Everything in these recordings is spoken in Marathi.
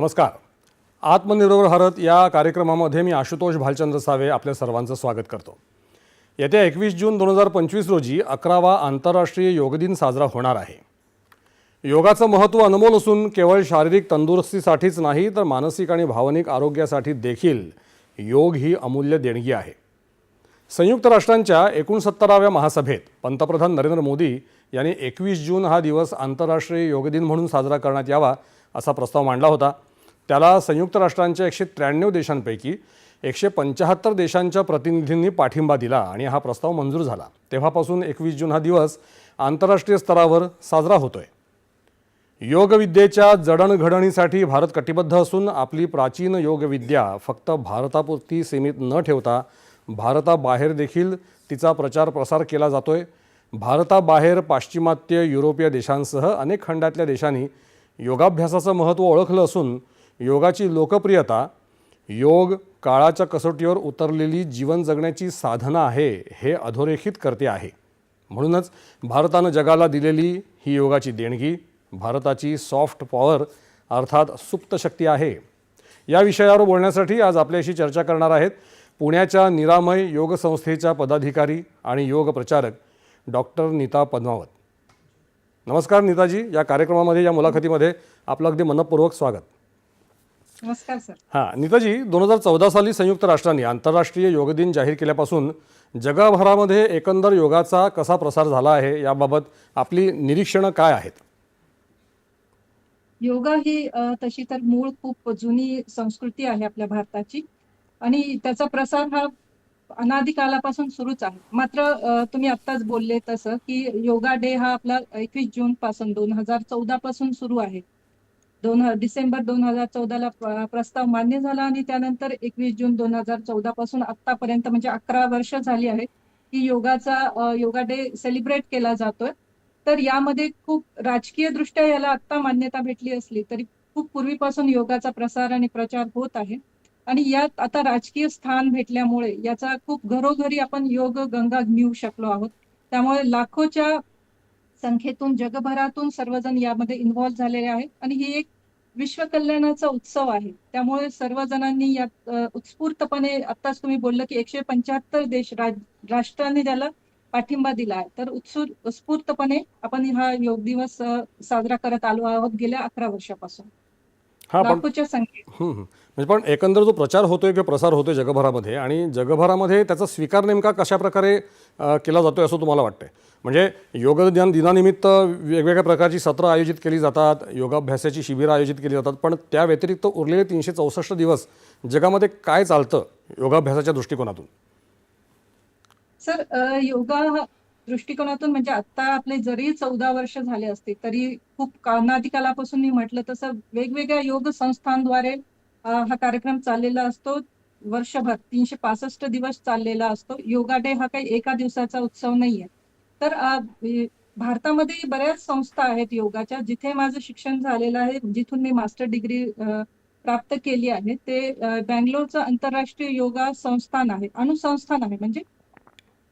नमस्कार. आत्मनिर्भर भारत या कार्यक्रमामध्ये मी आशुतोष भालचंद्र सावे आपल्या सर्वांचं स्वागत करतो. येत्या एकवीस जून दोन हजार पंचवीस रोजी अकरावा आंतरराष्ट्रीय योग दिन साजरा होणार आहे. योगाचं महत्त्व अनमोल असून केवळ शारीरिक तंदुरुस्तीसाठीच नाही तर मानसिक आणि भावनिक आरोग्यासाठी देखील योग ही अमूल्य देणगी आहे. संयुक्त राष्ट्रांच्या एकोणसत्तराव्या महासभेत पंतप्रधान नरेंद्र मोदी यांनी एकवीस जून हा दिवस आंतरराष्ट्रीय योग दिन म्हणून साजरा करण्यात यावा असा प्रस्ताव मांडला होता. त्याला संयुक्त राष्ट्रांच्या एकशे त्र्याण्णव देशांपैकी एकशे पंच्याहत्तर देशांच्या प्रतिनिधींनी पाठिंबा दिला आणि हा प्रस्ताव मंजूर झाला. तेव्हापासून एकवीस जून हा दिवस आंतरराष्ट्रीय स्तरावर साजरा होतोय. योगविद्येच्या जडणघडणीसाठी भारत कटिबद्ध असून आपली प्राचीन योगविद्या फक्त भारतापुरती सीमित न ठेवता भारताबाहेर देखील तिचा प्रचार प्रसार केला जातोय. भारताबाहेर पाश्चिमात्य युरोपीय देशांसह अनेक खंडातल्या देशांनी योगाभ्यासाचं महत्त्व ओळखलं असून योगाची लोकप्रियता योग काळाच्या कसोटीवर उतरलेली जीवन जगण्याची साधना आहे हे अधोरेखित करते आहे. म्हणूनच भारतानं जगाला दिलेली ही योगाची देणगी भारताची सॉफ्ट पॉवर अर्थात सुप्त शक्ती आहे. या विषयावर बोलण्यासाठी आज आपल्याशी चर्चा करणार आहेत पुण्याच्या निरामय योग संस्थेच्या पदाधिकारी आणि योग प्रचारक डॉक्टर नीता पद्मावत. नमस्कार नीताजी या कार्यक्रमामध्ये या मुलाखतीमध्ये आपलं अगदी मनपूर्वक स्वागत. नमस्कार सर. हां नीताजी दोन हजार चौदा साली संयुक्त राष्ट्रांनी आंतरराष्ट्रीय योग दिन जाहीर केल्यापासून जगभरामध्ये एकंदर योगाचा कसा प्रसार झाला आहे याबाबत आपली निरीक्षणं काय आहेत? योगा ही तशी तर मूळ खूप जुनी संस्कृती आहे आपल्या भारताची आणि त्याचा प्रसार हा अनादी कालापासून सुरूच आहे. मात्र तुम्ही आत्ताच बोलले तसं की योगा डे हा आपला एकवीस जून पासून दोन हजार चौदा पासून सुरू आहे. दोन डिसेंबर दोन हजार चौदाला प्रस्ताव मान्य झाला आणि त्यानंतर एकवीस जून दोन हजार चौदा पासून आतापर्यंत म्हणजे अकरा वर्ष झाली आहे की योगाचा योगा डे सेलिब्रेट केला जातोय. तर यामध्ये खूप राजकीय दृष्ट्या याला आता मान्यता भेटली असली तरी खूप पूर्वीपासून योगाचा प्रसार आणि प्रचार होत आहे. आणि यात आता राजकीय स्थान भेटल्यामुळे याचा खूप घरोघरी आपण योग गंगा नेऊ शकलो आहोत. त्यामुळे लाखोच्या संख्येतून जगभरातून सर्वजण यामध्ये इन्व्हॉल्व्ह झालेले आहेत. आणि ही एक विश्व कल्याणाचा उत्सव आहे. त्यामुळे सर्वजणांनी यात उत्स्फूर्तपणे आत्ताच तुम्ही बोललं की एकशे पंच्याहत्तर देश राष्ट्रांनी त्याला पाठिंबा दिला आहे. तर उत्सुर उत्स्फूर्तपणे आपण हा योग दिवस साजरा करत आलो आहोत गेल्या अकरा वर्षापासून. हां लाखोच्या संख्येत. म्हणजे पण एकंदर जो प्रचार होतोय किंवा प्रसार होतोय जगभरामध्ये आणि जगभरामध्ये त्याचा स्वीकार नेमका कशा प्रकारे केला जातोय असं तुम्हाला वाटतंय? म्हणजे योगज्ञान दिनानिमित्त वेगवेगळ्या प्रकारची सत्रं आयोजित केली जातात योगाभ्यासाची शिबिरं आयोजित केली जातात पण त्या व्यतिरिक्त उरलेले तीनशे चौसष्ट दिवस जगामध्ये काय चालतं योगाभ्यासाच्या दृष्टिकोनातून? सर योगा दृष्टिकोनातून म्हणजे आता आपले जरी चौदा वर्ष झाले असते तरी खूप कानादी कालापासून मी म्हटलं तसं वेगवेगळ्या योग संस्थांद्वारे हा कार्यक्रम चाललेला असतो. वर्षभर तीनशे पासष्ट दिवस चाललेला असतो. योगा डे हा काही एका दिवसाचा उत्सव नाहीये. तर भारतामध्ये बऱ्याच संस्था आहेत योगाच्या जिथे माझं शिक्षण झालेलं आहे जिथून मी मास्टर डिग्री प्राप्त केली आहे. ते बँगलोरचं आंतरराष्ट्रीय योगा संस्थान आहे अनुसंस्थान आहे. म्हणजे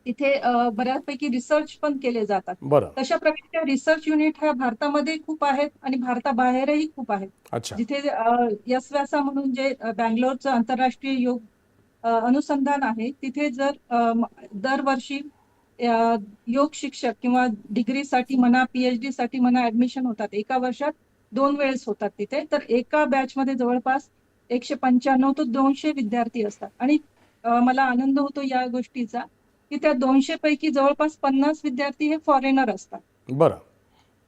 तिथे बऱ्यापैकी रिसर्च पण केले जातात. तशा प्रकारच्या रिसर्च युनिट ह्या भारतामध्ये खूप आहेत आणि भारताबाहेरही खूप आहेत. जिथे यशव्यासा म्हणून जे बँगलोरचं आंतरराष्ट्रीय योग अनुसंधान आहे तिथे जर दरवर्षी योग शिक्षक किंवा डिग्रीसाठी म्हणा पीएचडी साठी म्हणा ऍडमिशन होतात. एका वर्षात दोन वेळेस होतात तिथे. तर एका बॅचमध्ये जवळपास एकशे पंच्याण्णव ते दोनशे विद्यार्थी असतात. आणि मला आनंद होतो या गोष्टीचा की त्या दोनशे पैकी जवळपास पन्नास विद्यार्थी हे फॉरेनर असतात. बरं.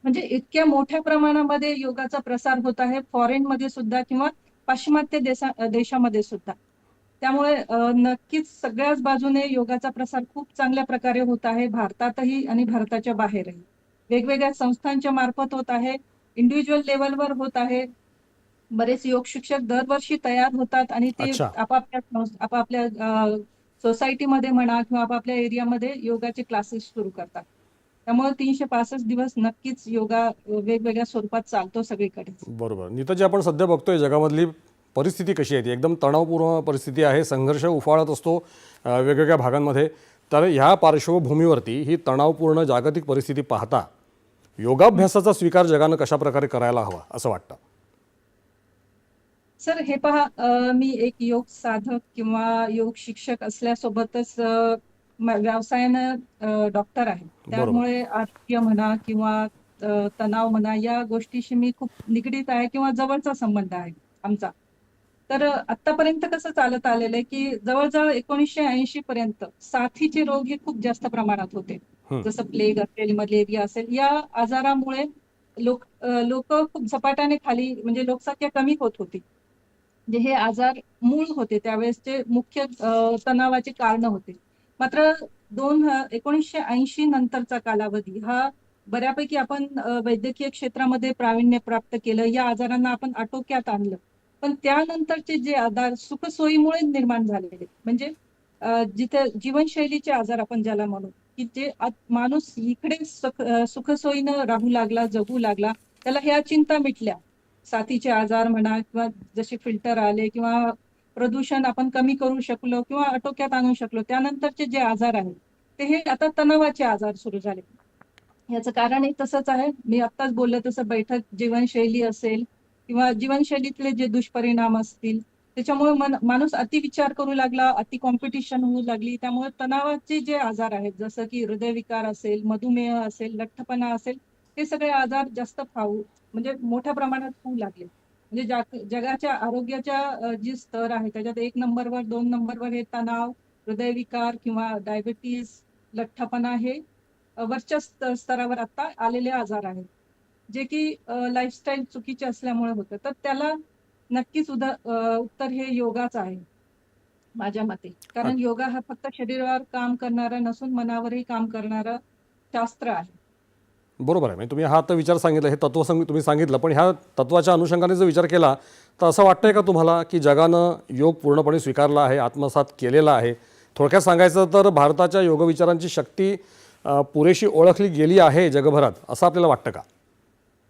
म्हणजे इतक्या मोठ्या प्रमाणामध्ये योगाचा प्रसार होत आहे. फॉरेन मध्ये सुद्धा किंवा पाश्चिमात्य देशा देशामध्ये सुद्धा. त्यामुळे नक्कीच सगळ्याच बाजूने योगाचा प्रसार खूप चांगल्या प्रकारे होत आहे भारतातही आणि भारताच्या बाहेरही. वेगवेगळ्या संस्थांच्या मार्फत होत आहे इंडिव्हिज्युअल लेवलवर होत आहे. बरेच योग शिक्षक दरवर्षी तयार होतात आणि ते. आपापल्या आपापल्या सोसायटीमध्ये म्हणा किंवा आपापल्या एरियामध्ये योगाचे क्लासेस सुरू करतात. त्यामुळे तीनशे पासष्ट दिवस नक्कीच योगा वेगवेगळ्या स्वरूपात चालतो सगळीकडे बरोबर. नीताजी आपण सध्या बघतोय जगामधली परिस्थिती कशी आहे ती? एकदम तणावपूर्ण परिस्थिती आहे संघर्ष उफाळत असतो वेगवेगळ्या भागांमध्ये. तर ह्या पार्श्वभूमीवरती ही तणावपूर्ण जागतिक परिस्थिती पाहता योगाभ्यासाचा स्वीकार जगानं कशा प्रकारे करायला हवा असं वाटतं? सर हे पहा मी एक योग साधक किंवा योग शिक्षक असल्यासोबतच व्यवसायानं डॉक्टर आहे. त्यामुळे आरोग्य म्हणा किंवा तणाव म्हणा या गोष्टीशी मी खूप निगडीत आहे किंवा जवळचा संबंध आहे आमचा. तर आतापर्यंत कसं चालत आलेलं आहे की जवळजवळ एकोणीसशे ऐंशी पर्यंत साथीचे रोग हे खूप जास्त प्रमाणात होते. जसं प्लेग असेल मलेरिया असेल या आजारामुळे लोक लोक खूप झपाट्याने खाली म्हणजे लोकसंख्या कमी होत होती. म्हणजे हे आजार मूळ होते त्यावेळेसचे मुख्य तणावाचे कारण होते. मात्र दोन एकोणीसशे ऐंशी नंतरचा कालावधी हा बऱ्यापैकी आपण वैद्यकीय क्षेत्रामध्ये प्रावीण्य प्राप्त केलं. या आजारांना आपण आटोक्यात आणलं. पण त्यानंतरचे जे आजार सुखसोयीमुळे निर्माण झालेले. म्हणजे जिथे जीवनशैलीचे आजार आपण ज्याला म्हणू की जे माणूस इकडे सुखसोयीनं राहू लागला जगू लागला त्याला ह्या चिंता मिटल्या. साथीचे आजार म्हणा किंवा जसे फिल्टर आले किंवा प्रदूषण आपण कमी करू शकलो किंवा आटोक्यात आणू शकलो त्यानंतरचे जे आजार आहेत ते हे आता तणावाचे आजार सुरू झाले. याचं कारणही तसंच आहे. मी आत्ताच बोलले तसं बैठक जीवनशैली असेल किंवा जीवनशैलीतले जे दुष्परिणाम असतील त्याच्यामुळे मन माणूस अतिविचार करू लागला अति कॉम्पिटिशन होऊ लागली. त्यामुळे तणावाचे जे आजार आहेत जसं की हृदयविकार असेल मधुमेह असेल लठ्ठपणा असेल हे सगळे आजार जास्त फावू म्हणजे मोठ्या प्रमाणात होऊ लागले. म्हणजे जगाच्या आरोग्याच्या जी स्तर आहे त्याच्यात एक नंबरवर दोन नंबरवर हे तणाव हृदयविकार किंवा डायबिटीज लठ्ठपणा हे वरच्या स्तरावर आता आलेले आजार आहेत. जे की लाईफस्टाईल चुकीचे असल्यामुळे होतं. तर त्याला नक्कीच उदा उत्तर हे योगाच आहे माझ्या मते. कारण योगा हा फक्त शरीरावर काम करणारा नसून मनावरही काम करणारा शास्त्र आहे. बरोबर आहे. म्हणजे तुम्ही हा आता विचार सांगितला हे तत्व तुम्ही सांगितलं पण ह्या तत्वाच्या अनुषंगाने जर विचार केला तर असं वाटतंय का तुम्हाला की जगानं योग पूर्णपणे स्वीकारला आहे आत्मसात केलेला आहे? थोडक्यात सांगायचं तर भारताच्या योगविचारांची शक्ती पुरेशी ओळखली गेली आहे जगभरात असं आपल्याला वाटतं का?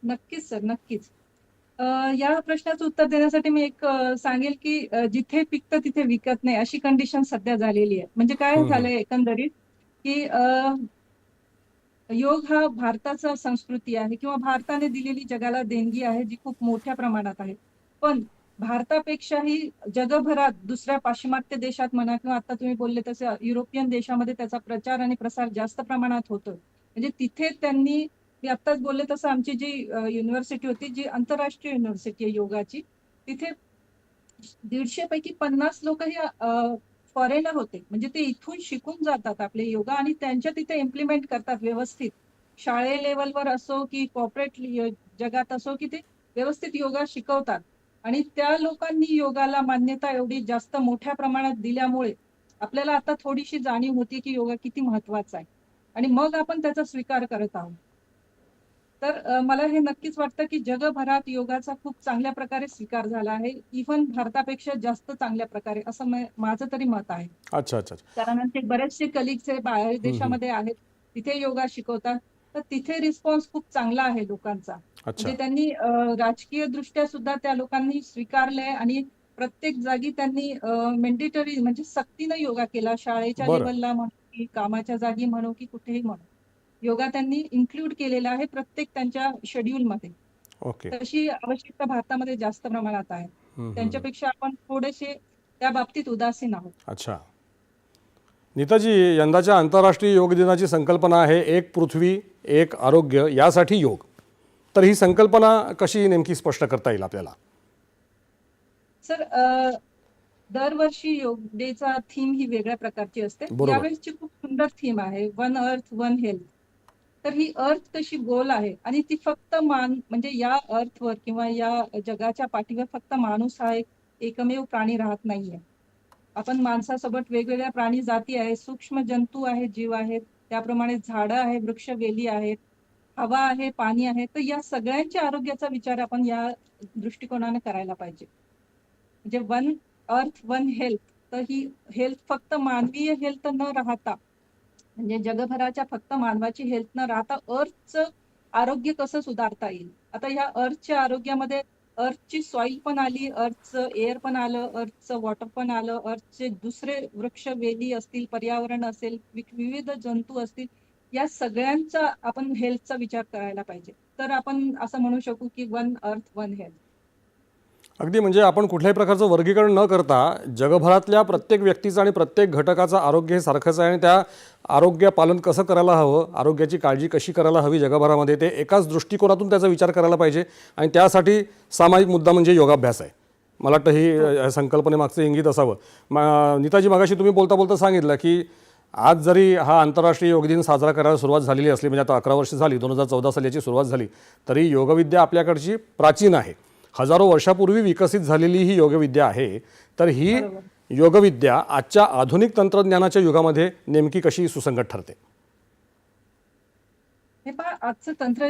नक्कीच सर नक्कीच. अ, या प्रश्नाचं उत्तर देण्यासाठी मी एक सांगेल की जिथे पिकतं तिथे विकत नाही अशी कंडिशन सध्या झालेली आहे. म्हणजे काय हम्म. झालंय एकंदरीत की अ, योग हा भारताचा संस्कृती आहे किंवा भारताने दिलेली जगाला देणगी आहे जी खूप मोठ्या प्रमाणात आहे. पण भारतापेक्षाही जगभरात दुसऱ्या पाश्चिमात्य देशात म्हणा किंवा आता तुम्ही बोलले तसे युरोपियन देशामध्ये त्याचा प्रचार आणि प्रसार जास्त प्रमाणात होतो म्हणजे तिथे त्यांनी मी आत्ताच बोलले तसं आमची जी युनिव्हर्सिटी होती जी आंतरराष्ट्रीय युनिव्हर्सिटी आहे योगाची तिथे दीडशे पैकी पन्नास लोक हे फॉरेनर होते. म्हणजे ते इथून शिकून जातात आपले योगा आणि त्यांच्या तिथे इम्प्लिमेंट करतात व्यवस्थित. शाळे लेवलवर असो की कॉर्पोरेट जगात असो की ते व्यवस्थित योगा शिकवतात. आणि त्या लोकांनी योगाला मान्यता एवढी जास्त मोठ्या प्रमाणात दिल्यामुळे आपल्याला आता थोडीशी जाणीव होती की योगा किती महत्त्वाचा आहे. आणि मग आपण त्याचा स्वीकार करत आहोत. तर मला हे नक्कीच वाटतं की जगभरात योगाचा खूप चांगल्या प्रकारे स्वीकार झाला आहे. इव्हन भारतापेक्षा जास्त चांगल्या प्रकारे असं माझं तरी मत आहे. अच्छा अच्छा कारण आमचे बरेचसे कलिग्स हे बाहेर देशामध्ये आहेत. तिथे योगा शिकवतात. तर तिथे रिस्पॉन्स खूप चांगला आहे लोकांचा. म्हणजे त्यांनी राजकीय दृष्ट्या सुद्धा त्या लोकांनी स्वीकारलंय आणि प्रत्येक जागी त्यांनी मेंडेटरी म्हणजे सक्तीनं योगा केला. शाळेच्या. लेवलला म्हणू की कामाच्या जागी म्हणू की कुठेही म्हणू. योगा त्यांनी इन्क्लूड केलेला आहे प्रत्येक त्यांच्या शेड्यूल मध्ये. ओके तशी आवश्यकता भारतामध्ये जास्त प्रमाणात आहे. त्यांच्यापेक्षा आपण थोडेसे त्या बाबतीत उदासीन आहोत. अच्छा. नीताजी यंदाच्या आंतरराष्ट्रीय योग दिनाची संकल्पना आहे एक पृथ्वी एक आरोग्य यासाठी योग. तर ही संकल्पना कशी नेमकी स्पष्ट करता येईल आपल्याला? सर दरवर्षी योग डेचा थीम ही वेगळ्या प्रकारची असते. यावेळेसची खूप सुंदर थीम आहे वन अर्थ वन हेल्थ तर ही अर्थ कशी गोल आहे? आणि ती फक्त मान म्हणजे या अर्थवर किंवा या जगाच्या पाठीवर फक्त माणूस हा एक एकमेव प्राणी राहत नाहीये. आपण माणसासोबत वेगवेगळ्या प्राणी जाती आहेत सूक्ष्म जंतू आहेत जीव आहेत त्याप्रमाणे झाडं आहे वृक्ष वेली आहेत हवा आहे पाणी आहे तर या सगळ्यांच्या आरोग्याचा विचार आपण या दृष्टिकोनाने करायला पाहिजे. म्हणजे वन अर्थ वन हेल्थ तर ही हेल्थ फक्त मानवीय हेल्थ न राहता म्हणजे जगभराच्या फक्त मानवाची हेल्थ न राहता अर्थचं आरोग्य कसं सुधारता येईल? आता ह्या अर्थच्या आरोग्यामध्ये अर्थची सॉइल पण आली अर्थचं एअर पण आलं अर्थचं वॉटर पण आलं अर्थचे दुसरे वृक्ष वेली असतील पर्यावरण असेल विविध जंतू असतील या सगळ्यांचा आपण हेल्थचा विचार करायला पाहिजे. तर आपण असं म्हणू शकू की वन अर्थ वन हेल्थ अगदी म्हणजे आपण कुठल्याही प्रकारचं वर्गीकरण न करता जगभरातल्या प्रत्येक व्यक्तीचं आणि प्रत्येक घटकाचं आरोग्य हे सारखंच आहे आणि त्या आरोग्य पालन कसं करायला हवं आरोग्याची काळजी कशी करायला हवी जगभरामध्ये ते एकाच दृष्टिकोनातून त्याचा विचार करायला पाहिजे आणि त्यासाठी सामायिक मुद्दा म्हणजे योगाभ्यास आहे. मला वाटतं ही संकल्पनेमागचं इंगित असावं. मा नीताजी मागाशी तुम्ही बोलता बोलता सांगितलं की आज जरी हा आंतरराष्ट्रीय योग दिन साजरा करायला सुरुवात झालेली असली म्हणजे आता अकरा वर्ष झाली दोन हजार चौदा साली याची सुरुवात झाली तरी योगविद्या आपल्याकडची प्राचीन आहे. हजारो वर्षापूर्वी विकसित झालेली ही योगविद्या आहे तर ही योगविद्या आजच्या आधुनिक तंत्रज्ञानाच्या युगामध्ये नेमकी कशी सुसंगत ठरते? हे पहा आजचं तंत्र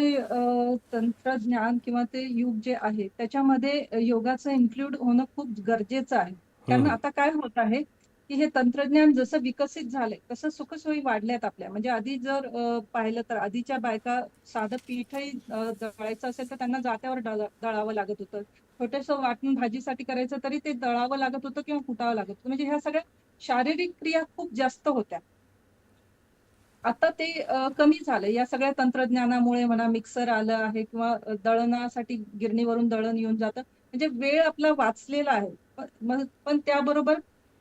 तंत्रज्ञान किंवा ते युग जे आहे त्याच्यामध्ये योगाचं इन्क्लूड होणं खूप गरजेचं आहे. कारण. आता काय होत आहे की हे तंत्रज्ञान जसं विकसित झालंय तसं सुखसोयी वाढल्यात आपल्या. म्हणजे आधी जर पाहिलं तर आधीच्या बायका साधं पीठही दळायचं असेल तर त्यांना जात्यावर दळावं लागत होतं. छोटस वाटून भाजीसाठी करायचं तरी ते दळावं लागत होतं किंवा कुटावं लागत होतं. म्हणजे ह्या सगळ्या शारीरिक क्रिया खूप जास्त होत्या. आता ते कमी झालं या सगळ्या तंत्रज्ञानामुळे म्हणा मिक्सर आलं आहे किंवा दळणासाठी गिरणीवरून दळण येऊन जातं. म्हणजे वेळ आपला वाचलेला आहे. पण त्याबरोबर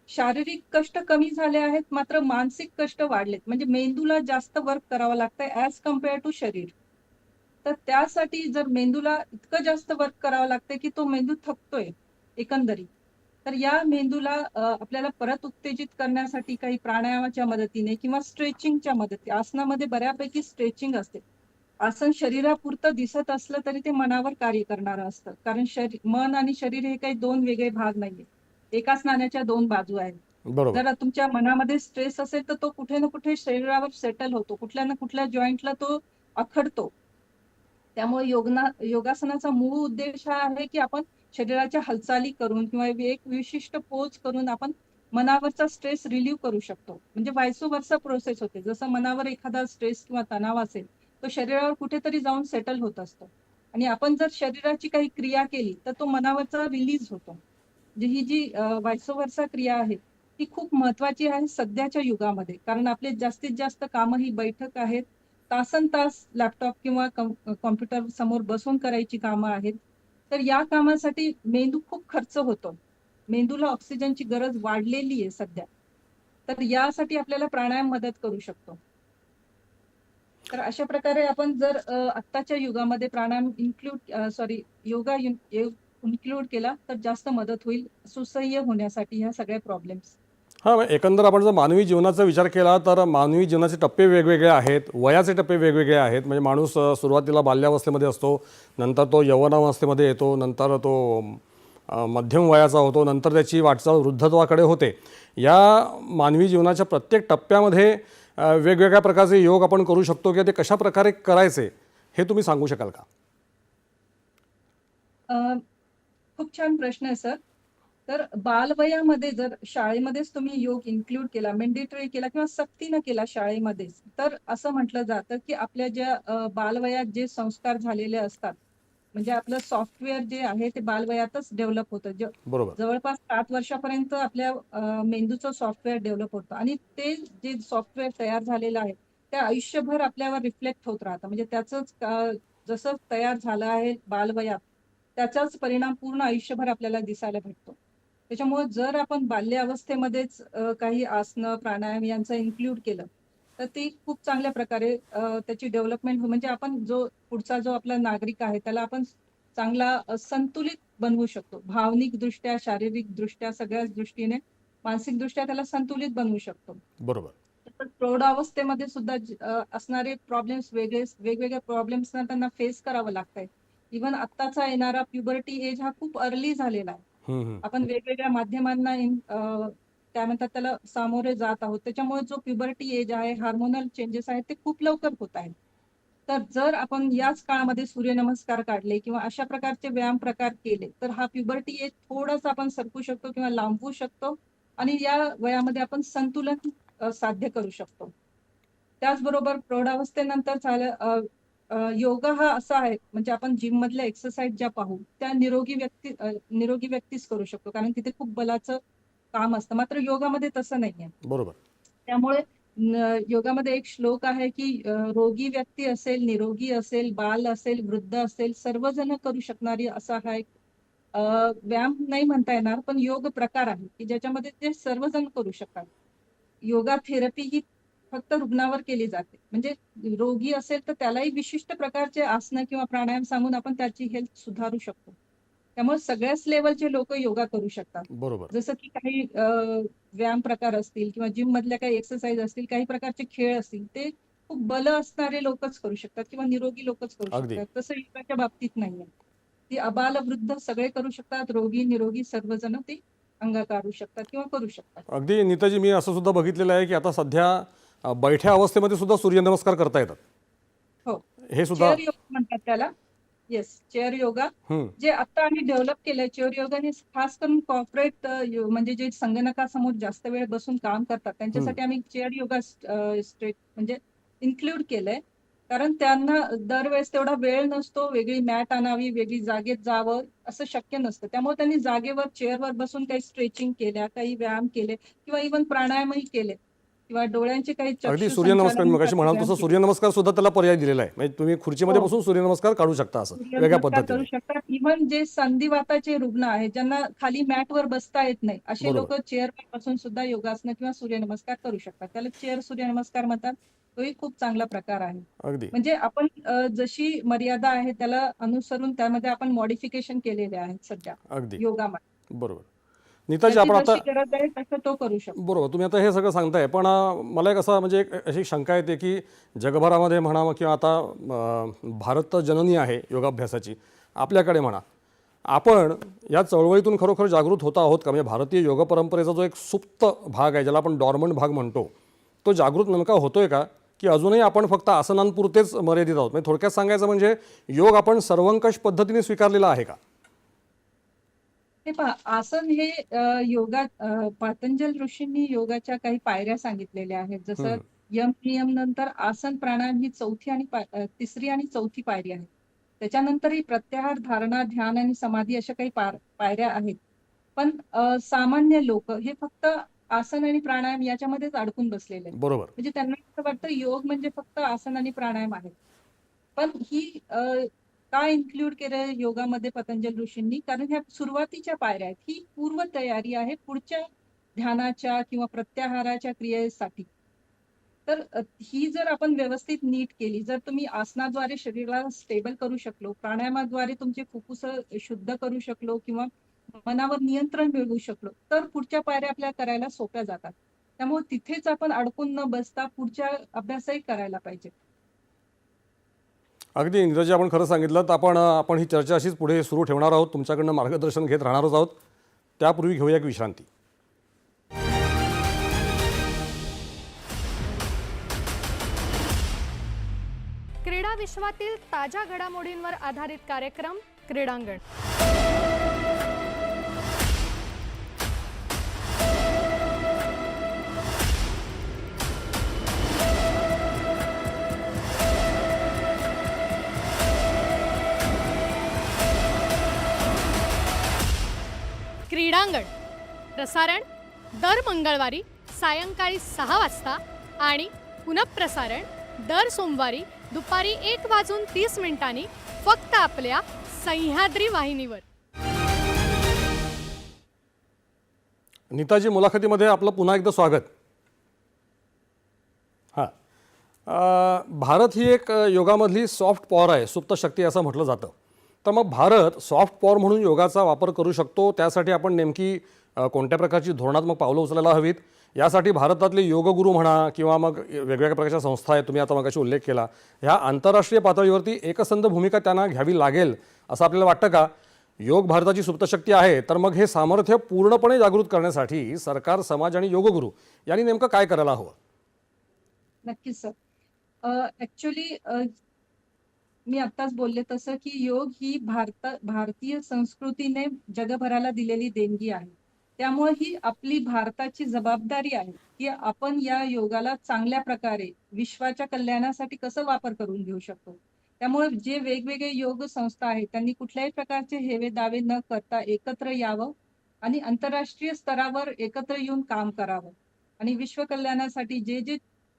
शारीरिक कष्ट कमी झाले आहेत मात्र मानसिक कष्ट वाढलेत. म्हणजे मेंदूला जास्त वर्क करावं लागतंय ऍज कंपेअर टू शरीर. तर त्यासाठी जर मेंदूला इतकं जास्त वर्क करावं लागतंय की तो मेंदू थकतोय एकंदरीत तर या मेंदूला आपल्याला परत उत्तेजित करण्यासाठी काही प्राणायामाच्या मदतीने किंवा स्ट्रेचिंगच्या मदती आसनामध्ये बऱ्यापैकी स्ट्रेचिंग असते. आसन शरीरापुरतं दिसत असलं तरी ते मनावर कार्य करणारं असतं. कारण शरीर मन आणि शरीर हे काही दोन वेगळे भाग नाहीये एकाच नाण्याच्या दोन बाजू आहेत. बरोबर. जर तुमच्या मनामध्ये स्ट्रेस असेल तर तो कुठे ना कुठे शरीरावर सेटल होतो. कुठल्या ना कुठल्या जॉईंटला तो आखडतो. त्यामुळे योगना योगासनाचा मूळ उद्देश हा आहे की आपण शरीराच्या हालचाली करून किंवा एक विशिष्ट पोज करून आपण मनावरचा स्ट्रेस रिलीव्ह करू शकतो. म्हणजे वायसो वर्षा प्रोसेस होते. जसं मनावर एखादा स्ट्रेस किंवा तणाव असेल तो शरीरावर कुठेतरी जाऊन सेटल होत असतो. आणि आपण जर शरीराची काही क्रिया केली तर तो मनावरचा रिलीज होतो. ही जी वायसोवरचा क्रिया आहे ती खूप महत्वाची आहे सध्याच्या युगामध्ये. कारण आपले जास्तीत जास्त कामं ही बैठक आहेत. तासन तास लॅपटॉप किंवा कॉम्प्युटर समोर बसून करायची कामं आहेत. तर या कामासाठी मेंदू खूप खर्च होतो. मेंदूला ऑक्सिजनची गरज वाढलेली आहे सध्या. तर यासाठी आपल्याला प्राणायाम मदत करू शकतो. तर अशा प्रकारे आपण जर आत्ताच्या युगामध्ये प्राणायाम इन्क्लूड सॉरी योगा इन्क्लूड केला तर जास्त मदत होईल सुसह्य होण्यासाठी ह्या सगळ्या प्रॉब्लेम्स हां एकंदर आपण जर मानवी जीवनाचा विचार केला तर मानवी जीवनाचे टप्पे वेगवेगळे आहेत वयाचे टप्पे वेगवेगळे आहेत. म्हणजे माणूस सुरुवातीला बाल्यावस्थेमध्ये असतो नंतर तो यवनावस्थेमध्ये येतो नंतर तो मध्यम वयाचा होतो नंतर त्याची वाटचाल वृद्धत्वाकडे होते. या मानवी जीवनाच्या प्रत्येक टप्प्यामध्ये वेगवेगळ्या प्रकारचे योग आपण करू शकतो किंवा ते कशा प्रकारे करायचे हे तुम्ही सांगू शकाल का? खूप छान प्रश्न आहे सर. तर बालवयामध्ये जर शाळेमध्येच तुम्ही योग इन्क्लूड केला मेंडेटरी केला किंवा सक्तीनं केला शाळेमध्येच तर असं म्हटलं जातं की आपल्या ज्या बालवयात जे संस्कार झालेले असतात म्हणजे आपलं सॉफ्टवेअर जे आहे ते बालवयातच डेव्हलप होतं. जवळपास सात वर्षापर्यंत आपल्या मेंदूचं सॉफ्टवेअर डेव्हलप होतं आणि ते जे सॉफ्टवेअर तयार झालेलं आहे ते आयुष्यभर आपल्यावर रिफ्लेक्ट होत राहतं. म्हणजे त्याचंच अ, जसं तयार झालं आहे बालवयात त्याचाच परिणाम पूर्ण आयुष्यभर आपल्याला दिसायला भेटतो. त्याच्यामुळे जर आपण बाल्यावस्थेमध्येच अ, काही आसनं प्राणायाम यांचं इन्क्लूड केलं तर ते खूप चांगल्या प्रकारे त्याची डेव्हलपमेंट म्हणजे आपण जो पुढचा जो आपला नागरिक आहे त्याला आपण चांगला संतुलित बनवू शकतो. भावनिक दृष्ट्या शारीरिक दृष्ट्या सगळ्याच दृष्टीने मानसिक दृष्ट्या त्याला संतुलित बनवू शकतो. बरोबर. प्रौढावस्थेमध्ये सुद्धा असणारे प्रॉब्लेम्स वेगळे वेगवेगळ्या प्रॉब्लेम्स त्यांना फेस करावं लागतंय. इव्हन आत्ताचा येणारा प्युबर्टी एज हा खूप अर्ली झालेला आहे. आपण वेगवेगळ्या माध्यमांना काय म्हणतात त्याला सामोरे जात आहोत. त्याच्यामुळे जो प्युबर्टी एज आहे हार्मोनल चेंजेस आहेत ते खूप लवकर होत आहेत. तर जर आपण याच काळामध्ये सूर्यनमस्कार काढले किंवा अशा प्रकारचे व्यायाम प्रकार केले तर हा प्युबर्टी एज थोडासा आपण सरकू शकतो किंवा लांबवू शकतो आणि या वयामध्ये आपण संतुलन साध्य करू शकतो. त्याचबरोबर प्रौढावस्थेनंतर योगा हा असा आहे म्हणजे आपण जिम मधल्या एक्सरसाइज ज्या पाहू त्या निरोगी व्यक्ती निरोगी व्यक्तीच करू शकतो. कारण तिथे खूप बलाचं काम असतं. मात्र योगामध्ये तसं नाहीये. बरोबर. त्यामुळे योगामध्ये एक श्लोक आहे की रोगी व्यक्ती असेल निरोगी असेल बाल असेल वृद्ध असेल सर्वजण करू शकणारी असा हा एक व्यायाम नाही म्हणता येणार पण योग प्रकार आहे की ज्याच्यामध्ये ते सर्वजण करू शकतात. योगा थेरपी ही फक्त रुग्णावर केली जाते. म्हणजे रोगी असेल तर त्यालाही विशिष्ट प्रकारचे आसनं किंवा प्राणायाम सांगून आपण त्याची हेल्थ सुधारू शकतो. त्यामुळे सगळ्याच लेवलचे लोक योगा करू शकतात. बरोबर. जसं की काही व्यायाम प्रकार असतील किंवा जिम मधल्या काही एक्सरसाइज असतील काही प्रकारचे खेळ असतील ते खूप बल असणारे लोकच करू शकतात किंवा निरोगी लोकच करू अगदी. शकतात. तसं योगाच्या बाबतीत नाहीये. ती अबाल वृद्ध सगळे करू शकतात रोगी निरोगी सर्वजण ते अंगीकारू शकतात किंवा करू शकतात. अगदी. नीताजी मी असं सुद्धा बघितलेलं आहे की आता सध्या बैठ्या अवस्थेमध्ये सुद्धा सूर्यनमस्कार करता येतात. हो. हे सुद्धा चेअर योगा म्हणतात त्याला. Yes chair yoga. जे आता आम्ही डेव्हलप केलंय चेअर योगाने खास करून कॉर्पोरेट म्हणजे जे संगणकासमोर जास्त वेळ बसून काम करतात त्यांच्यासाठी आम्ही चेअर योगा स्ट्रेट म्हणजे इन्क्लूड केलंय. कारण त्यांना दरवेळेस तेवढा वेळ नसतो वेगळी मॅट आणावी वेगळी जागेत जावं असं शक्य नसतं. त्यामुळे त्यांनी जागेवर चेअरवर बसून काही स्ट्रेचिंग केल्या काही व्यायाम केले किंवा इव्हन प्राणायामही केले. किंवा डोळ्यांचे काही अगदी सूर्यनमस्कार मी मगाशी संचालन म्हणाल तसं. सूर्यनमस्कार सुद्धा त्याला पर्याय दिलेला आहे. म्हणजे तुम्ही खुर्चीमध्ये हो. बसून सूर्यनमस्कार काढू शकता असं वेगळ्या पद्धतीने. करू शकतात इव्हन जे संधिवाताचे रुग्ण आहेत ज्यांना खाली मॅटवर बसता येत नाही असे बरोबर. लोक चेअरवर बसून सुद्धा योगासनं किंवा सूर्यनमस्कार करू शकतात. त्याला चेअर सूर्यनमस्कार म्हणतात. तोही खूप चांगला प्रकार आहे. अगदी. म्हणजे आपण अ, जशी मर्यादा आहे त्याला अनुसरून त्यामध्ये आपण मॉडिफिकेशन केलेले आहेत सध्या अगदी. योगामध्ये. बरोबर. नीताजी आपण आता जशी गरज आहे तसं तो करू शकतो. बरोबर तुम्ही आता हे सगळं सांगताय पण मला एक असा म्हणजे एक अशी शंका येते की जगभरामध्ये म्हणा किंवा आता भारत तर जननी आहे योगाभ्यासाची आपल्याकडे म्हणा आपण या चळवळीतून खरोखर जागृत होत आहोत का? म्हणजे भारतीय योग परंपरेचा जो एक सुप्त भाग आहे ज्याला आपण डॉर्मंट भाग म्हणतो तो जागृत नेमका होतोय का? की अजूनही आपण फक्त आसनांपुरतेच मर्यादित आहोत? म्हणजे थोडक्यात सांगायचं म्हणजे योग आपण सर्वंकष पद्धतीने स्वीकारलेला आहे का? हे पहा आसन हे योगा पतंजल ऋषींनी योगाच्या काही पायऱ्या सांगितलेल्या आहेत. जसं. यम नियम नंतर आसन प्राणायाम ही चौथी आणि तिसरी आणि चौथी पायरी आहे त्याच्यानंतरही प्रत्याहार धारणा ध्यान आणि समाधी अशा काही पायऱ्या आहेत. पण सामान्य लोक हे फक्त आसन आणि प्राणायाम याच्यामध्येच अडकून बसलेले आहेत. बरोबर. म्हणजे त्यांना असं वाटतं योग म्हणजे फक्त आसन आणि प्राणायाम आहे. पण ही अ, का इन्क्लूड केलं योगामध्ये पतंजल ऋषींनी? कारण ह्या सुरुवातीच्या पायऱ्या आहेत. ही पूर्व तयारी आहे पुढच्या ध्यानाच्या किंवा प्रत्याहाराच्या क्रियेसाठी. तर ही जर आपण व्यवस्थित नीट केली जर तुम्ही आसनाद्वारे शरीराला स्टेबल करू शकलो प्राणायामाद्वारे तुमचे फुफ्फुस शुद्ध करू शकलो किंवा मनावर नियंत्रण मिळवू शकलो तर पुढच्या पायऱ्या आपल्या करायला सोप्या जातात. त्यामुळे तिथेच आपण अडकून न बसता पुढच्या अभ्यासही करायला पाहिजे. अगदी इंग्रजी आपण खरं सांगितलं तर आपण आपण ही चर्चा अशीच पुढे सुरू ठेवणार आहोत. तुमच्याकडनं मार्गदर्शन घेत राहणारच आहोत. त्यापूर्वी घेऊया एक विश्रांती. क्रीडा विश्वातील ताज्या घडामोडींवर आधारित कार्यक्रम क्रीडांगण. क्रीडांगण प्रसारण दर मंगळवारी सायंकाळी सहा वाजता आणि पुनःप्रसारण दर सोमवारी दुपारी एक वाजून तीस मिनिटांनी फक्त आपल्या सह्याद्री वाहिनीवर. नीताजी मुलाखतीमध्ये आपलं पुन्हा एकदा स्वागत. हां. अं, भारत ही एक अं, योगामधली सॉफ्ट पॉवर आहे सुप्त शक्ती असं म्हटलं जातं. तर मग भारत सॉफ्ट पॉवर म्हणून योगाचा वापर करू शकतो. त्यासाठी आपण नेमकी कोणत्या प्रकारची धोरणात्मक पावलं उचलायला हवीत? यासाठी भारतातले योगगुरू म्हणा किंवा मग वेगवेगळ्या प्रकारच्या संस्था आहेत तुम्ही आता मगाशी उल्लेख केला. ह्या आंतरराष्ट्रीय पातळीवरती एकसंध भूमिका त्यांना घ्यावी लागेल असं आपल्याला वाटतं का? योग भारताची सुप्तशक्ती आहे तर मग हे सामर्थ्य पूर्णपणे जागृत करण्यासाठी सरकार समाज आणि योगगुरू यांनी नेमकं काय करायला हवं? नक्कीच सर. ऍक्च्युली मी आत्ताच बोलले तसं की योग ही भारत भारतीय संस्कृतीने जगभराला दिलेली देणगी आहे. त्यामुळे ही आपली भारताची जबाबदारी आहे की आपण या योगाला चांगल्या प्रकारे विश्वाच्या कल्याणासाठी कसं वापर करून घेऊ शकतो. त्यामुळे जे वेगवेगळे योग संस्था आहेत त्यांनी कुठल्याही प्रकारचे हेवे दावे न करता एकत्र यावं आणि आंतरराष्ट्रीय स्तरावर एकत्र येऊन काम करावं. आणि विश्व कल्याणासाठी जे जे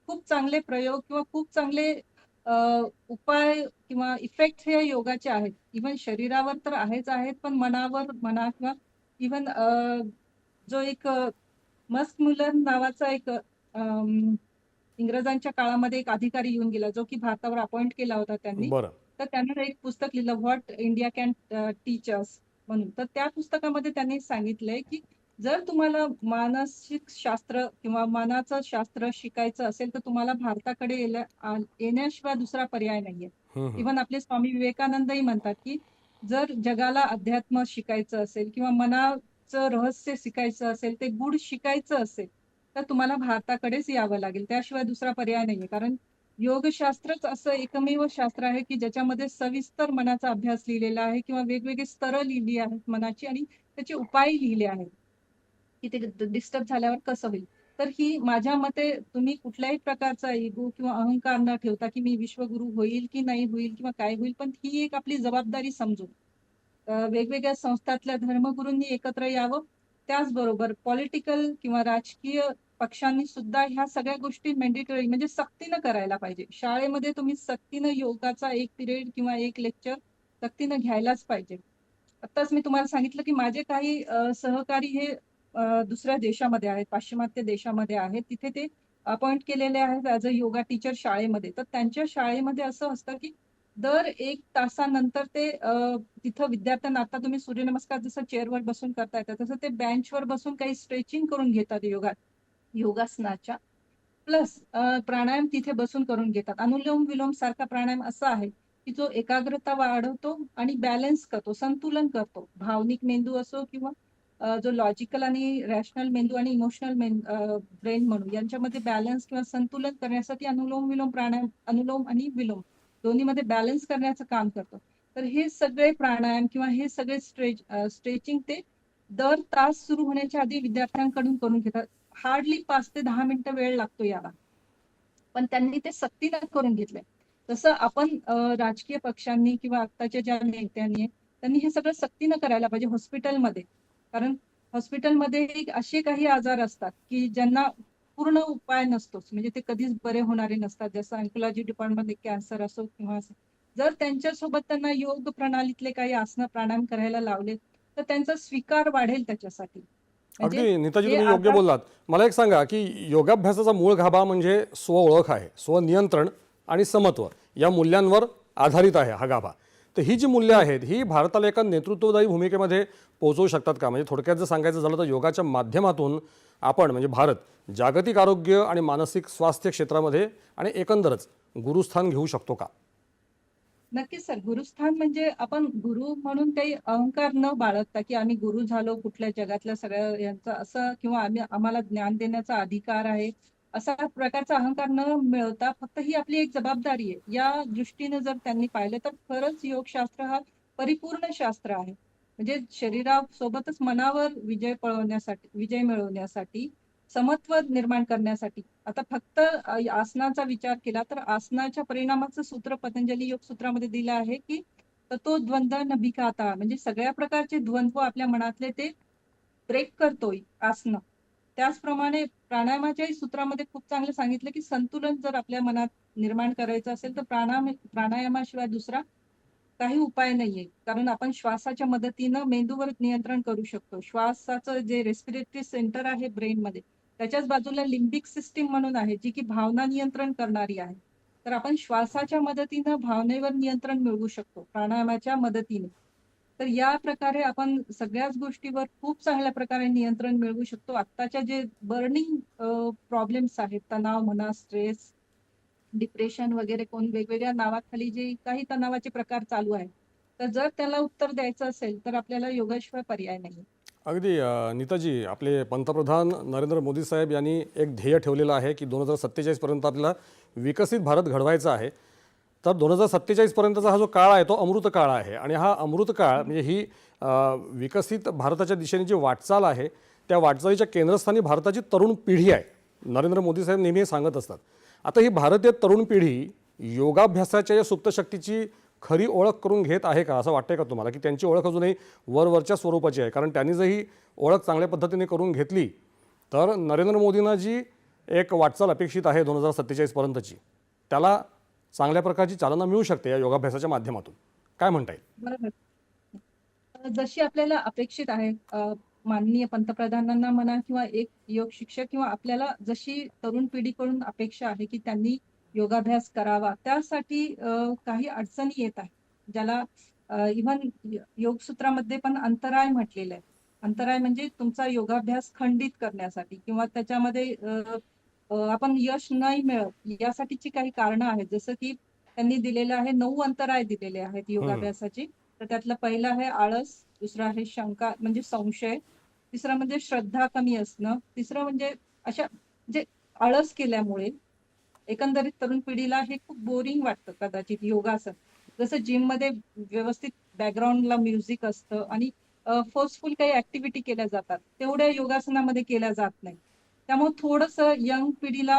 खूप चांगले प्रयोग किंवा खूप चांगले उपाय किंवा इफेक्ट हे योगाचे आहेत. इव्हन शरीरावर तर आहेच आहेत पण मनावर म्हणा किंवा इव्हन जो एक मस्त मुलन नावाचा एक इंग्रजांच्या काळामध्ये एक अधिकारी येऊन गेला जो की भारतावर अपॉइंट केला होता त्यांनी. तर त्यानं एक पुस्तक लिहिलं व्हॉट इंडिया कॅन टीचर्स म्हणून. तर त्या पुस्तकामध्ये त्यांनी सांगितलंय की जर तुम्हाला मानसिक शास्त्र किंवा मनाचं शास्त्र शिकायचं असेल तर तुम्हाला भारताकडे येण्याशिवाय दुसरा पर्याय नाहीये. इव्हन आपले स्वामी विवेकानंदही म्हणतात की जर जगाला अध्यात्म शिकायचं असेल किंवा मनाचं रहस्य शिकायचं असेल ते गुढ शिकायचं असेल तर तुम्हाला भारताकडेच यावं लागेल. त्याशिवाय दुसरा पर्याय नाहीये. कारण योगशास्त्रच असं एकमेव शास्त्र आहे की ज्याच्यामध्ये सविस्तर मनाचा अभ्यास लिहिलेला आहे किंवा वेगवेगळी स्तरं लिहिली आहेत मनाची आणि त्याचे उपाय लिहिले आहेत. की ते डिस्टर्ब झाल्यावर कसं होईल? तर ही माझ्या मते तुम्ही कुठल्याही प्रकारचा इगो किंवा अहंकार न ठेवता की मी विश्वगुरु होईल की नाही होईल किंवा काय होईल पण ही एक आपली जबाबदारी समजून. वेगवेगळ्या संस्थातल्या धर्मगुरूंनी एकत्र यावं. त्याचबरोबर पॉलिटिकल किंवा राजकीय पक्षांनी सुद्धा ह्या सगळ्या गोष्टी मेंडेटरी म्हणजे सक्तीनं करायला पाहिजे. शाळेमध्ये तुम्ही सक्तीनं योगाचा एक पिरियड किंवा एक लेक्चर सक्तीनं घ्यायलाच पाहिजे. आत्ताच मी तुम्हाला सांगितलं की माझे काही सहकारी हे दुसऱ्या देशामध्ये आहेत पाश्चिमात्य देशामध्ये आहेत. तिथे ते अपॉइंट केलेले आहेत ऍज अ योगा टीचर शाळेमध्ये. तर त्यांच्या शाळेमध्ये असं असतं की दर एक तासानंतर ते तिथं विद्यार्थ्यांना आता तुम्ही सूर्यनमस्कार जसं चेअरवर बसून करता येतात तसं ते बेंचवर बसून काही स्ट्रेचिंग करून घेतात योगा योगासनाच्या. प्लस प्राणायाम तिथे बसून करून घेतात. अनुलोम विलोम सारखा प्राणायाम असा आहे की जो एकाग्रता वाढवतो आणि बॅलन्स करतो संतुलन करतो. भावनिक मेंदू असो किंवा जो लॉजिकल आणि रॅशनल मेंदू आणि इमोशनल ब्रेन म्हणू यांच्यामध्ये बॅलन्स किंवा संतुलन करण्यासाठी अनुलोम विलोम प्राणायाम अनुलोम आणि विलोम दोन्हीमध्ये बॅलन्स करण्याचं काम करतो. तर हे सगळे प्राणायाम किंवा हे सगळे स्ट्रेच स्ट्रेचिंग ते दर तास सुरू होण्याच्या आधी विद्यार्थ्यांकडून करून घेतात. हार्डली पाच ते दहा मिनिटं वेळ लागतो याला. पण त्यांनी ते सक्तीनं करून घेतलंय. तसं आपण राजकीय पक्षांनी किंवा आत्ताच्या ज्या नेत्यांनी त्यांनी हे सगळं सक्तीनं करायला पाहिजे हॉस्पिटलमध्ये कारण हॉस्पिटलमध्ये असे काही आजार असतात की ज्यांना पूर्ण उपाय नसतोच. म्हणजे ते कधीच बरे होणारे नसतात. जसं ऑन्कोलॉजी डिपार्टमेंट कॅन्सर असो किंवा जर त्यांच्यासोबत त्यांना योग प्रणालीतले काही आसनं प्राणायाम करायला लावले तर त्यांचा स्वीकार वाढेल त्याच्यासाठी. म्हणजे अगदी. नेताजी तुम्ही योग्य बोललात. मला एक सांगा की योगाभ्यासाचा मूळ गाभा म्हणजे स्वओळख आहे. स्वनियंत्रण आणि समत्व या मूल्यांवर आधारित आहे हा गाभा तर ही जी मूल्य आहेत ही भारताला एका नेतृत्वदायी भूमिकेमध्ये पोहोचवू शकतात का? म्हणजे थोडक्यात जर सांगायचं झालं तर योगाच्या माध्यमातून आपण म्हणजे भारत जागतिक आरोग्य आणि मानसिक स्वास्थ्य क्षेत्रामध्ये आणि एकंदरच गुरुस्थान घेऊ शकतो का? नक्कीच सर. गुरुस्थान म्हणजे आपण गुरु म्हणून काही अहंकार न बाळगता की आम्ही गुरु झालो कुठल्या जगातल्या सगळ्या यांचा असं किंवा आम्ही आम्हाला ज्ञान देण्याचा अधिकार आहे असा प्रकारचा अहंकार न मिळवता फक्त ही आपली एक जबाबदारी आहे. या दृष्टीने जर त्यांनी पाहिलं तर खरंच योगशास्त्र हा परिपूर्ण शास्त्र आहे. म्हणजे शरीरासोबतच मनावर विजय पळवण्यासाठी विजय मिळवण्यासाठी समत्व निर्माण करण्यासाठी. आता फक्त आसनाचा विचार केला तर आसनाच्या परिणामाचं सूत्र पतंजली योग सूत्रामध्ये दिलं आहे की तो द्वंद्व नभिकाता म्हणजे सगळ्या प्रकारचे द्वंद्व आपल्या मनातले ते ब्रेक करतोय आसनं. त्याचप्रमाणे प्राणायामाच्याही सूत्रामध्ये खूप चांगलं सांगितलं की संतुलन जर आपल्या मनात निर्माण करायचं असेल तर प्राणायाम प्राणायामाशिवाय दुसरा काही उपाय नाहीये. कारण आपण श्वासाच्या मदतीनं मेंदूवर नियंत्रण करू शकतो. श्वासाचं जे रेस्पिरेटरी सेंटर आहे ब्रेनमध्ये त्याच्याच बाजूला लिंबिक सिस्टीम म्हणून आहे जी की भावना नियंत्रण करणारी आहे. तर आपण श्वासाच्या मदतीनं भावनेवर नियंत्रण मिळवू शकतो प्राणायामाच्या मदतीने. तर या प्रकारे आपण सगळ्याच गोष्टीवर खूप चांगल्या प्रकारे नियंत्रण मिळवू शकतो. आत्ताच्या जे बर्निंग प्रॉब्लेम्स आहेत तणाव म्हणा स्ट्रेस डिप्रेशन वगैरे कोण वेगवेगळ्या नावाखाली जे काही तणावाचे प्रकार चालू आहेत तर जर त्याला उत्तर द्यायचं असेल तर आपल्याला योगाशिवाय पर्याय नाही अगदी नीताजी आपले पंतप्रधान नरेंद्र मोदी साहेब यांनी एक ध्येय ठेवलेलं आहे की दोन हजार सत्तेचाळीसपर्यंत आपल्याला विकसित भारत घडवायचा आहे. तर दोन हजार सत्तेचाळीसपर्यंतचा हा जो काळ आहे तो अमृत काळ आहे. आणि हा अमृत काळ म्हणजे ही विकसित भारताच्या दिशेने जी वाटचाल आहे त्या वाटचालीच्या केंद्रस्थानी भारताची तरुण पिढी आहे. नरेंद्र मोदी साहेब नेहमी हे सांगत असतात. आता ही भारतीय तरुण पिढी योगाभ्यासाच्या या सुप्तशक्तीची खरी ओळख करून घेत आहे का? असं वाटतंय का तुम्हाला? की त्यांची ओळख अजूनही वरवरच्या स्वरूपाची आहे. कारण त्यांनी जर ही ओळख चांगल्या पद्धतीने करून घेतली तर नरेंद्र मोदींना जी एक वाटचाल अपेक्षित आहे दोन हजार सत्तेचाळीसपर्यंतची त्याला चांगल्या प्रकारची चालना मिळू शकते या योगाभ्यासाच्या माध्यमातून. काय म्हणता येईल? बरोबर. जशी आपल्याला अपेक्षित आहे माननीय पंतप्रधानांना म्हणा किंवा एक योग शिक्षक किंवा आपल्याला जशी तरुण पिढीकडून अपेक्षा आहे की त्यांनी योगाभ्यास करावा त्यासाठी काही अडचणी येत आहेत. ज्याला इव्हन योगसूत्रामध्ये पण अंतराय म्हटलेलं आहे. अंतराय म्हणजे तुमचा योगाभ्यास खंडित करण्यासाठी किंवा त्याच्यामध्ये आपण यश नाही मिळत यासाठीची काही कारणं आहेत. जसं की त्यांनी दिलेलं आहे नऊ अंतराय दिलेले आहेत योगाभ्यासाची. तर त्यातलं पहिलं आहे आळस दुसरं आहे शंका म्हणजे संशय तिसरं म्हणजे श्रद्धा कमी असणं तिसरं म्हणजे अशा म्हणजे आळस केल्यामुळे एकंदरीत तरुण पिढीला हे खूप बोरिंग वाटतं कदाचित योगासन. जसं जिममध्ये व्यवस्थित बॅकग्राऊंडला म्युझिक असतं आणि फोर्सफुल काही ऍक्टिव्हिटी केल्या जातात तेवढ्या योगासनामध्ये केल्या जात नाही त्यामुळे थोडस यंग पिढीला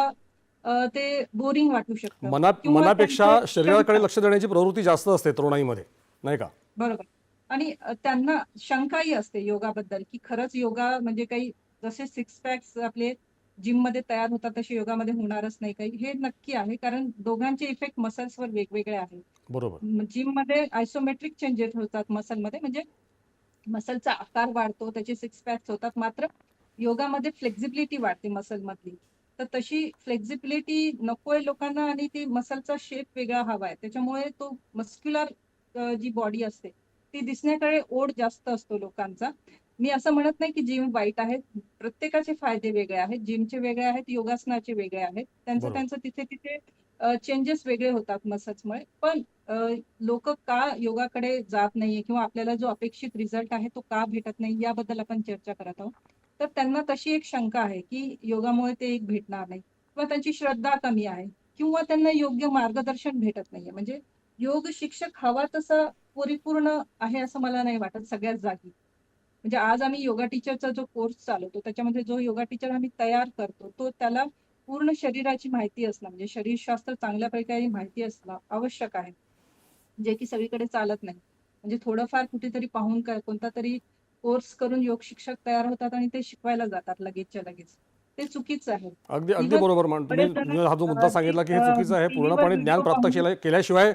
ते बोरिंग वाटू शकतं. मना मनापेक्षा शरीराकडे लक्ष देण्याची प्रवृत्ती जास्त असते तरुणाईमध्ये नाही का? बरोबर. आणि त्यांना शंकाही असते योगाबद्दल की खरंच योगा म्हणजे काही जसे सिक्स पॅक्स आपले जिममध्ये तयार होतात तसे योगामध्ये होणारच नाही काही. हे नक्की आहे कारण दोघांचे इफेक्ट मसल्सवर वेगवेगळे आहेत बरोबर. जिममध्ये आयसोमेट्रिक चेंजेस होतात मसलमध्ये म्हणजे मसलचा आकार वाढतो त्याचे सिक्स पॅक्स होतात मात्र योगामध्ये फ्लेक्झिबिलिटी वाढते मसल मधली. तर तशी फ्लेक्झिबिलिटी नकोय लोकांना आणि ती मसलचा शेप वेगळा हवाय त्याच्यामुळे तो मस्क्युलर जी बॉडी असते ती दिसण्याकडे ओढ जास्त असतो लोकांचा. मी असं म्हणत नाही की जिम वाईट आहे. प्रत्येकाचे फायदे वेगळे आहेत. जिमचे वेगळे आहेत योगासनाचे वेगळे आहेत. त्यांचं. त्यांचं तिथे तिथे चेंजेस वेगळे होतात मसल्समुळे पण लोक का योगाकडे जात नाहीये किंवा आपल्याला जो अपेक्षित रिझल्ट आहे तो का भेटत नाही याबद्दल आपण चर्चा करत आहोत. तर त्यांना तशी एक शंका आहे की योगामुळे ते एक भेटणार नाही किंवा त्यांची श्रद्धा कमी आहे किंवा त्यांना योग्य मार्गदर्शन भेटत नाहीये. म्हणजे योग शिक्षक हवा तसा परिपूर्ण आहे असं मला नाही वाटत सगळ्याच जागी. म्हणजे आज आम्ही योगा टीचरचा जो कोर्स चालवतो त्याच्यामध्ये जो योगा टीचर आम्ही तयार करतो तो त्याला पूर्ण शरीराची माहिती असणं म्हणजे शरीरशास्त्र चांगल्या प्रकारे माहिती असणं आवश्यक आहे. जे की सगळीकडे चालत नाही. म्हणजे थोडंफार कुठेतरी पाहून कोणता तरी कोर्स करून योग शिक्षक तयार होतात आणि ते शिकवायला जातात लगेचच्या लगेच. ते चुकीचं आहे. अगदी अगदी बरोबर हा जो मुद्दा सांगितला की हे चुकीचं आहे पूर्णपणे ज्ञान प्राप्त केल्याशिवाय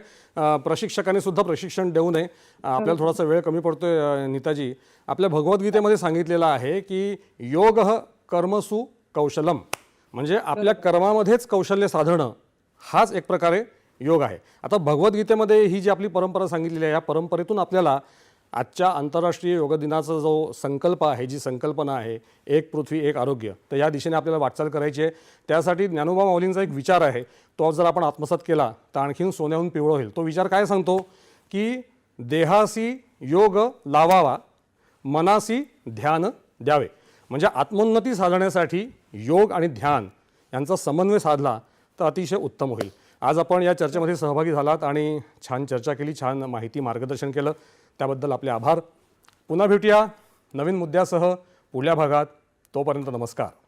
प्रशिक्षकांनी सुद्धा प्रशिक्षण देऊ नये. अ, आपल्याला थोडासा वेळ कमी पडतोय नीताजी. आपल्या भगवद्गीतेमध्ये सांगितलेलं आहे की योग कर्मसु कौशलम. म्हणजे आपल्या कर्मामध्येच कौशल्य साधणं हाच एक प्रकारे योग आहे. आता भगवद्गीतेमध्ये ही जी आपली परंपरा सांगितलेली आहे या परंपरेतून आपल्याला आजच्या आंतरराष्ट्रीय योग दिनाचा जो संकल्प आहे जी संकल्पना आहे एक पृथ्वी एक आरोग्य तर या दिशेने आपल्याला वाटचाल करायची आहे. त्यासाठी ज्ञानोबा माऊलींचा एक विचार आहे. तो जर आपण आत्मसात केला तर आणखीन सोन्याहून पिवळं होईल. तो विचार काय सांगतो? की देहासी योग लावावा मनासी ध्यान द्यावे. म्हणजे आत्मोन्नती साधण्यासाठी योग आणि ध्यान यांचा समन्वय साधला तर अतिशय उत्तम होईल. आज आपण या चर्चेमध्ये सहभागी झालात आणि छान चर्चा केली छान माहिती मार्गदर्शन केलं. त्याबद्दल आपले आभार. पुन्हा भेटूया नवीन मुद्द्यासह पुढल्या भागात. तोपर्यंत नमस्कार.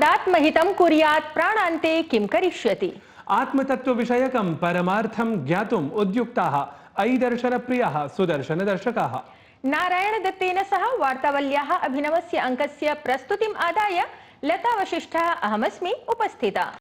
तावदात्महितं कुर्यात् प्राणान्ते किं करिष्यति? आत्मतत्त्वविषयकं परमार्थं ज्ञातुम् उद्युक्ताः अयि दर्शनप्रियाः सुदर्शनदर्शकाः। नारायणदत्तेन सह वार्तावल्याः अभिनवस्य अङ्कस्य प्रस्तुतिम् आदाय लता वसिष्ठः अहमस्मि उपस्थिता।